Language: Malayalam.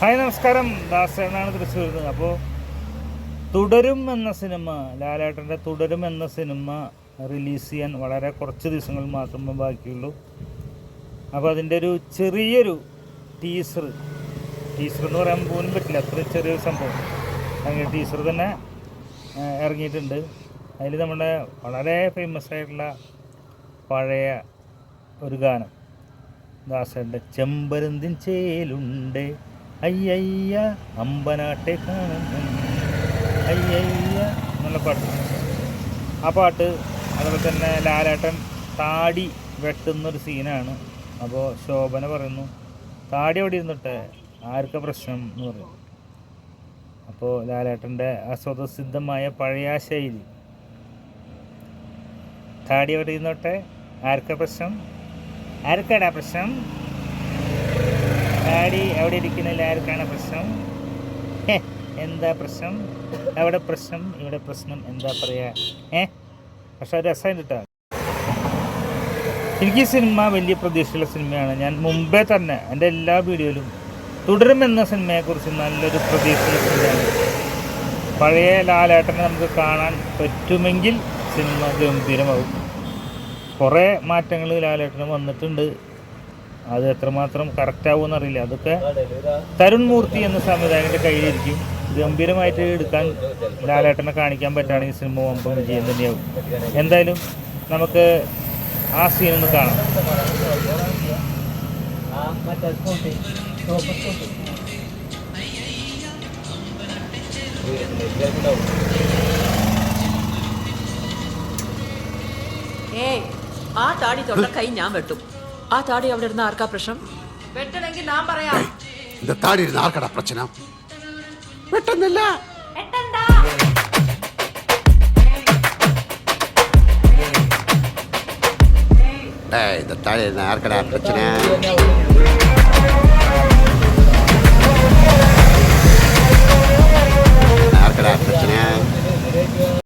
ഹായ് നമസ്കാരം. ദാസേനാണ് തൃശ്ശൂർ നിന്ന്. അപ്പോൾ തുടരും എന്ന സിനിമ ലാലേട്ടന്റെ തുടരും എന്ന സിനിമ റിലീസ് ചെയ്യാൻ വളരെ കുറച്ച് ദിവസങ്ങൾ മാത്രമേ ബാക്കിയുള്ളൂ. അപ്പോൾ അതിന്റെ ഒരു ചെറിയൊരു ടീസർ ടീസർ എന്ന് പറയാൻ പോലും പറ്റില്ല. അത്ര ചെറിയൊരു സംഭവം. അങ്ങനെ ടീസർ തന്നെ ഇറങ്ങിയിട്ടുണ്ട്. അതിൽ നമ്മുടെ വളരെ ഫേമസ് ആയിട്ടുള്ള പഴയ ഒരു ഗാനം ദാസന്റെ ചെമ്പരന്തിൻ ചേലുണ്ട്. അയ്യയ്യ അമ്പനാട്ടെ കാണുന്നു അയ്യയ്യ എന്നുള്ള പാട്ട്. ആ പാട്ട് അതുപോലെ തന്നെ ലാലേട്ടൻ താടി വെട്ടുന്നൊരു സീനാണ്. അപ്പോൾ ശോഭന പറയുന്നു താടി അവിടെ ഇരുന്നിട്ടെ? ആർക്ക പ്രശ്നം? എന്ന് പറയും അപ്പോൾ ലാലേട്ടന്റെ അസ്വതസിദ്ധമായ സ്വതസിദ്ധമായ പഴയ ശൈലി. താടി അവിടെ ഇരുന്നോട്ടെ? ആർക്ക പ്രശ്നം? ആർക്കടാ പ്രശ്നം? താടി അവിടെ ഇരിക്കുന്നില്ല ആർക്കാണ് പ്രശ്നം. എന്താ പ്രശ്നം? അവിടെ പ്രശ്നം? ഇവിടെ പ്രശ്നം എന്താ പറയാ? ഏ പക്ഷെ രസം കിട്ടാ എനിക്ക് സിനിമ വലിയ പ്രതീക്ഷയുള്ള സിനിമയാണ്. ഞാൻ മുമ്പേ തന്നെ എന്റെ എല്ലാ വീഡിയോയിലും തുടരുമെന്ന സിനിമയെക്കുറിച്ച് നല്ലൊരു പ്രതീക്ഷയുള്ള സിനിമയാണ്. പഴയ ലാലേട്ടനെ നമുക്ക് കാണാൻ പറ്റുമെങ്കിൽ സിനിമ ഗംഭീരമാകും. കുറേ മാറ്റങ്ങൾ ലാലേട്ടന് വന്നിട്ടുണ്ട്. അത് എത്രമാത്രം കറക്റ്റ് ആവുമെന്ന് അറിയില്ല. അതൊക്കെ തരുൺ മൂർത്തി എന്ന സംവിധായകന്റെ കയ്യിലിരിക്കും. ഗംഭീരമായിട്ട് എടുക്കാൻ ലാലേട്ടനെ കാണിക്കാൻ പറ്റുകയാണെങ്കിൽ സിനിമ വമ്പം വിജയം തന്നെയാവും. എന്തായാലും നമുക്ക് ആ സീൻ ഒന്ന് കാണാം. ആ താടി തൊട്ട കൈ ഞാൻ വെട്ടും. ആ താടി അവിടെ ഇരുന്ന ആർക്കാ പ്രശ്നം വെട്ടണമെങ്കിൽ ഞാൻ പറയാം இந்த தாடி இருந்த ஆர்க்கடா பிரச்சனை வெட்டந்தில்ல டேய் இந்த தாடி இருந்த ஆர்க்கடா பிரச்சனை